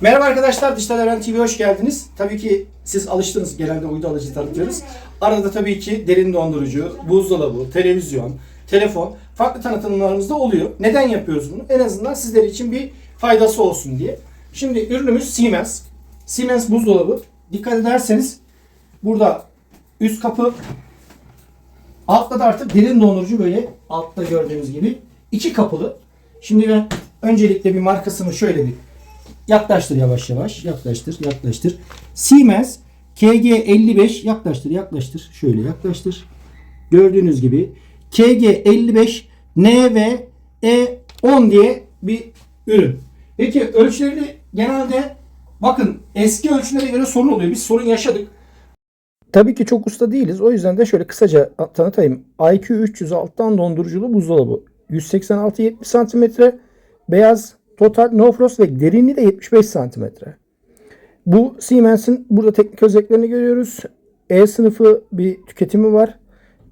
Merhaba arkadaşlar, Dijital Evren TV'ye hoş geldiniz. Tabii ki siz alıştınız, genelde uydu alıcı tanıtıyoruz. Arada tabii ki derin dondurucu, buzdolabı, televizyon, telefon, farklı tanıtımlarımız da oluyor. Neden yapıyoruz bunu? En azından sizler için bir faydası olsun diye. Şimdi ürünümüz Siemens. Siemens buzdolabı. Dikkat ederseniz burada üst kapı, altta da artık derin dondurucu böyle altta gördüğünüz gibi iki kapılı. Şimdi ben öncelikle bir markasını şöyle bir Yaklaştır yavaş yavaş. Yaklaştır, yaklaştır. Siemens KG55 yaklaştır, yaklaştır. Şöyle yaklaştır. Gördüğünüz gibi KG55 NV E10 diye bir ürün. Peki ölçüleri genelde bakın eski ölçülere göre sorun oluyor. Biz sorun yaşadık. Tabii ki çok usta değiliz. O yüzden de şöyle kısaca tanıtayım. IQ 300 alttan donduruculu buzdolabı. 186-70 cm beyaz total no frost ve derinliği de 75 cm. Bu Siemens'in burada teknik özelliklerini görüyoruz. E sınıfı bir tüketimi var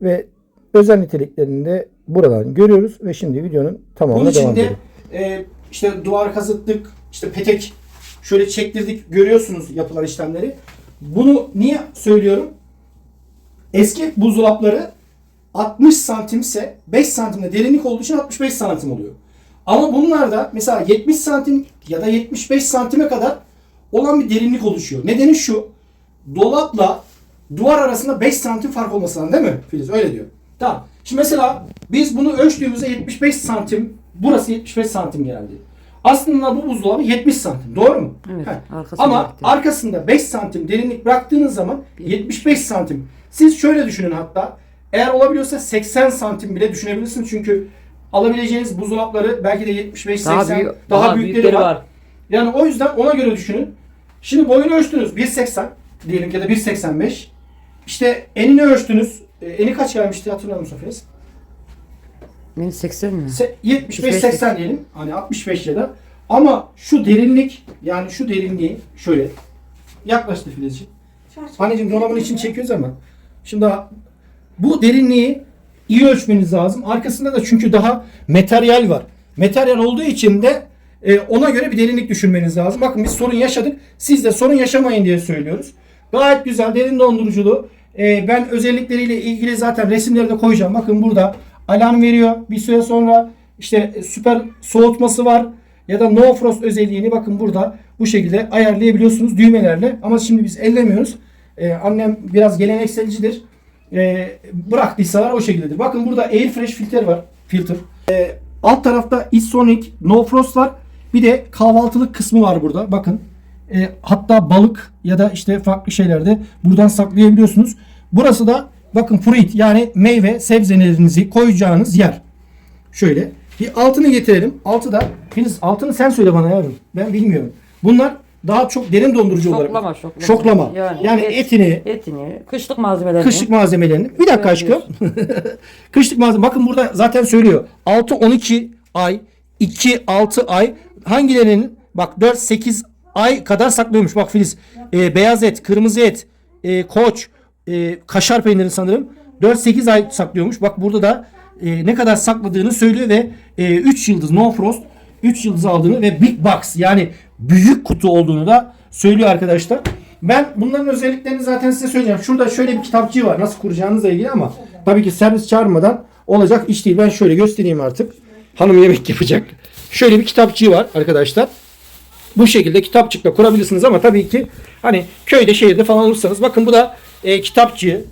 ve özel niteliklerini de buradan görüyoruz ve şimdi videonun tamamına Bunun devam edelim. e, işte duvar kazıttık, işte petek şöyle çektirdik. Görüyorsunuz yapılan işlemleri. Bunu niye söylüyorum? Eski buzdolapları 60 santimse 5 santimde derinlik olduğu için 65 santim oluyor. Ama bunlarda mesela 70 santim ya da 75 santime kadar olan bir derinlik oluşuyor. Nedeni şu. Dolapla duvar arasında 5 santim fark olması lazım değil mi Filiz? Öyle diyor. Tamam. Şimdi mesela biz bunu ölçtüğümüzde 75 santim, burası 75 santim geldi. Aslında bu buzdolabı 70 santim. Doğru mu? Evet, Ama baktım. arkasında 5 santim derinlik bıraktığınız zaman 75 santim. Siz şöyle düşünün hatta. Eğer olabiliyorsa 80 santim bile düşünebilirsiniz. Çünkü alabileceğiniz buzdolapları belki de 75 Daha 80 büyük- daha, daha büyükleri büyükleri var. var. Yani o yüzden ona göre düşünün. Şimdi boyunu ölçtünüz 1.80 diyelim ki ya da 1.85. İşte enini ölçtünüz. E, eni kaç gelmişti hatırlıyor musun Filiz? Benim 80 mi? Se- 75 75, 80 diyelim. Hani 65 ya da. Ama şu derinlik yani şu derinliği şöyle yaklaştı Filizciğim. Anneciğim dolabın için çekiyoruz ama. Şimdi daha- bu derinliği iyi ölçmeniz lazım. Arkasında da çünkü daha materyal var. Materyal olduğu için de e, ona göre bir derinlik düşünmeniz lazım. Bakın biz sorun yaşadık. Siz de sorun yaşamayın diye söylüyoruz. Gayet güzel derin donduruculu. E, ben özellikleriyle ilgili zaten resimleri de koyacağım. Bakın burada alarm veriyor. Bir süre sonra işte e, süper soğutması var. Ya da no frost özelliğini bakın burada bu şekilde ayarlayabiliyorsunuz düğmelerle. Ama şimdi biz ellemiyoruz. Ee, annem biraz gelenekselcidir. Ee, bıraktıysalar o şekildedir. Bakın burada air fresh filter var. Filter. Ee, alt tarafta Isonic no frost var. Bir de kahvaltılık kısmı var burada. Bakın. Ee, hatta balık ya da işte farklı şeylerde buradan saklayabiliyorsunuz. Burası da bakın fruit yani meyve sebzelerinizi koyacağınız yer. Şöyle. Bir altını getirelim. Altı da Filiz altını sen söyle bana yavrum. Ben bilmiyorum. Bunlar daha çok derin dondurucu olarak. Şoklama, şoklama. Şoklama. Yani, et- etini, Etini, kışlık malzemelerini. kışlık malzemelerini. Bir dakika aşkım. kışlık malzeme. Bakın burada zaten söylüyor. 6 12 ay, 2 6 ay hangilerinin bak 4 8 ay kadar saklıyormuş. Bak Filiz. e, beyaz et, kırmızı et, e, koç, e, kaşar peyniri sanırım 4-8 ay saklıyormuş. Bak burada da e, ne kadar sakladığını söylüyor ve e, 3 yıldız no frost 3 yıldız aldığını ve big box yani büyük kutu olduğunu da söylüyor arkadaşlar. Ben bunların özelliklerini zaten size söyleyeceğim. Şurada şöyle bir kitapçığı var nasıl kuracağınızla ilgili ama tabii ki servis çağırmadan olacak iş değil. Ben şöyle göstereyim artık. Hanım yemek yapacak. Şöyle bir kitapçığı var arkadaşlar. Bu şekilde kitapçıkla kurabilirsiniz ama tabii ki hani köyde şehirde falan olursanız bakın bu da e, kitapçı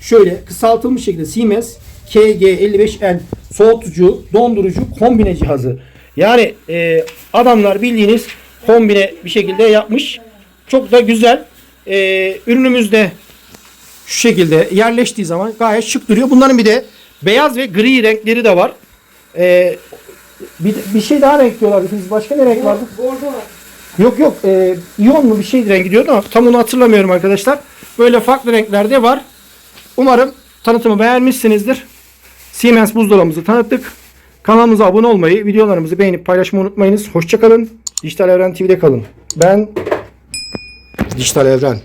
şöyle kısaltılmış şekilde Siemens KG55N soğutucu, dondurucu, kombine cihazı. Yani e, adamlar bildiğiniz kombine bir şekilde yapmış. Çok da güzel. E, ürünümüz de şu şekilde yerleştiği zaman gayet şık duruyor. Bunların bir de beyaz ve gri renkleri de var. E, bir, bir şey daha renk diyorlardı. Biz başka ne renk vardı? Yok yok. E, iyon mu bir şey rengi diyordu ama tam onu hatırlamıyorum arkadaşlar. Böyle farklı renklerde var. Umarım tanıtımı beğenmişsinizdir. Siemens buzdolabımızı tanıttık. Kanalımıza abone olmayı, videolarımızı beğenip paylaşmayı unutmayınız. Hoşçakalın. Dijital Evren TV'de kalın. Ben Dijital Evren.